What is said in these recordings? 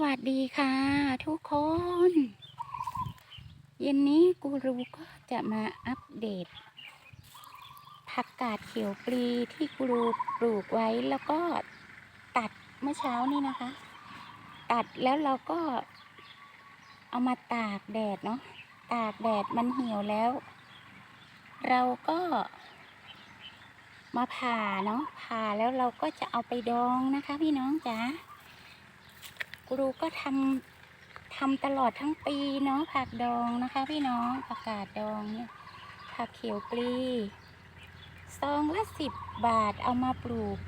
วัสดีค่ะ ทุกคน เย็นนี้กูรูก็จะมาอัปเดต ผักกาดเขียวปลีที่กูรูปลูกไว้แล้วก็ตัดเมื่อเช้านี้นะคะ ตัดแล้วเราก็เอามาตากแดดเนาะตากแดดมันเหี่ยวแล้ว เราก็มาผ่าเนาะผ่าแล้วเราก็จะเอาไปดองนะคะ พี่น้องจ๋า รูก็ทำทำตลอดทั้งปีเนาะผักดองนะคะ พี่น้องผักกาดดองเนี่ยผักเขียวปลีซองละสิบบาทเอามาปลูก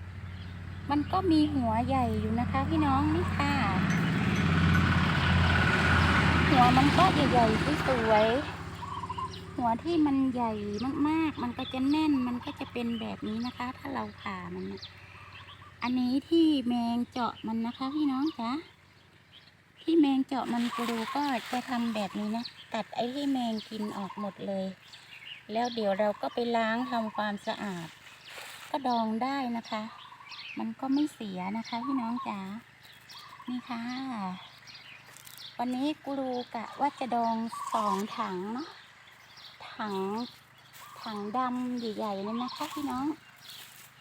มันก็มีหัวใหญ่อยู่นะคะ พี่น้องนี่ค่ะ หัวมันก็ใหญ่ๆสวยๆหัวที่มันใหญ่มากๆ มันก็จะแน่นมันก็จะเป็นแบบนี้นะคะ ถ้าเราผ่ามันอันนี้ที่แมงเจาะมันนะคะ พี่น้องจ๊ะ งเจาะมันกรูก็จะทำแบบนี้นะ ตัดไอ้ที่แมงกินออกหมดเลย แล้วเดี๋ยวเราก็ไปล้างทำความสะอาด ก็ดองได้นะคะ มันก็ไม่เสียนะคะพี่น้องจ๋านี่ค่ะ วันนี้กรูกะว่าจะดองสองถังเนาะถังถังดำใหญ่ๆเลยนะคะพี่น้อง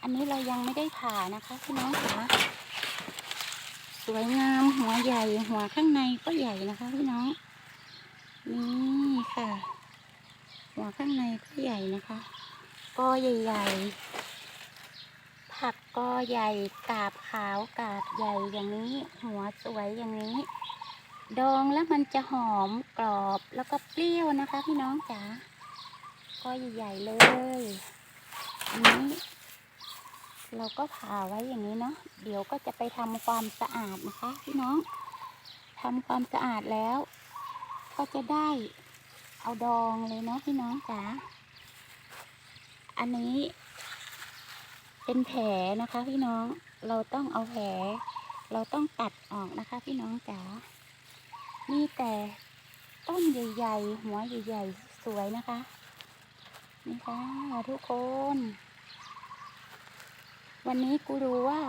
อันนี้เรายังไม่ได้ผ่านะคะพี่น้องจ๋า สวยงามหัวใหญ่ หัวข้างในก็ใหญ่นะคะพี่น้อง นี่ค่ะ หัวข้างในก็ใหญ่นะคะกอใหญ่ๆ ผักกอใหญ่กาบขาวกาบใหญ่อย่างนี้ หัวสวยอย่างนี้ ดองแล้วมันจะหอมกรอบแล้วก็เปรี้ยวนะคะ พี่น้องจ๋ากอใหญ่ๆเลยอันนี้ เราก็ผ่าไว้อย่างนี้เนาะเดี๋ยวก็จะไปทำความสะอาดนะคะพี่น้องทำความสะอาดแล้ว ก็จะได้เอาดองเลยเนาะพี่น้องจ๋าอันนี้ เป็นแผลนะคะ พี่น้องเราต้องเอาแผล เราต้องตัดออกนะคะ พี่น้องจ๋านี่แต่ต้นใหญ่ๆหัวใหญ่ๆสวยนะคะ นี่ค่ะทุกคน วันนี้กูรู้ว่า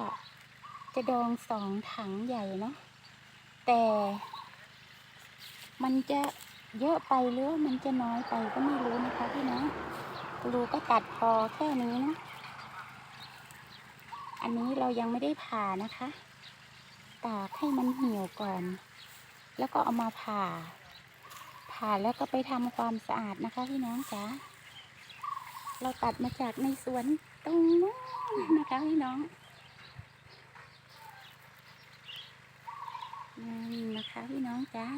จะดองสองถังใหญ่เนาะแต่มันจะเยอะไปหรือมันจะน้อยไปก็ไม่รู้นะคะพี่น้องกูรู้ก็ตัดพอแค่นี้นะอันนี้เรายังไม่ได้ผ่านะคะ ตากให้มันเหี่ยวก่อน แล้วก็เอามาผ่า ผ่าแล้วก็ไปทำความสะอาดนะคะพี่น้องจ๋าเราตัดมาจากในสวน ตรงนู้นนะคะพี่น้องนี่นะคะพี่น้องจ้า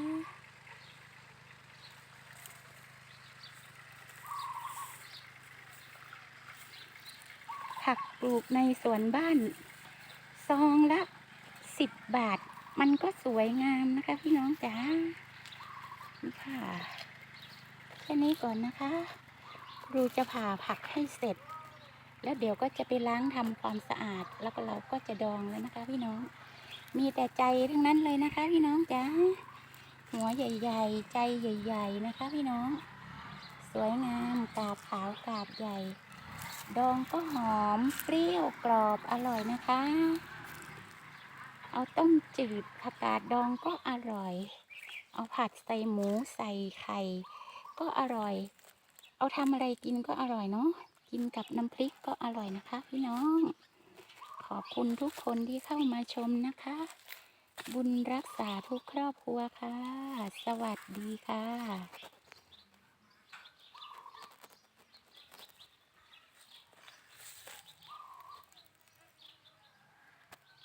ผักปลูกในสวนบ้าน ซองละสิบบาท มันก็สวยงามนะคะพี่น้องจ้านี่ค่ะ แค่นี้ก่อนนะคะ ครูจะผ่าผักให้เสร็จ แล้วเดี๋ยวก็จะไปล้างทำความสะอาด แล้วก็เราก็จะดองแล้วนะคะ พี่น้อง มีแต่ใจทั้งนั้นเลยนะคะ พี่น้องจ้าหัวใหญ่ๆ ใจใหญ่ ๆ นะคะ พี่น้อง สวยงามกาบขาวกาบใหญ่ ดองก็หอมเปรี้ยวกรอบอร่อยนะคะ เอาต้มจืดผักกาดดองก็อร่อย เอาผัดใส่หมูใส่ไข่ก็อร่อย เอาทำอะไรกินก็อร่อยเนาะ กินกับน้ำพริกก็อร่อยนะคะ พี่น้อง ขอบคุณทุกคนที่เข้ามาชมนะคะ บุญรักษาทุกครอบครัวค่ะ สวัสดีค่ะ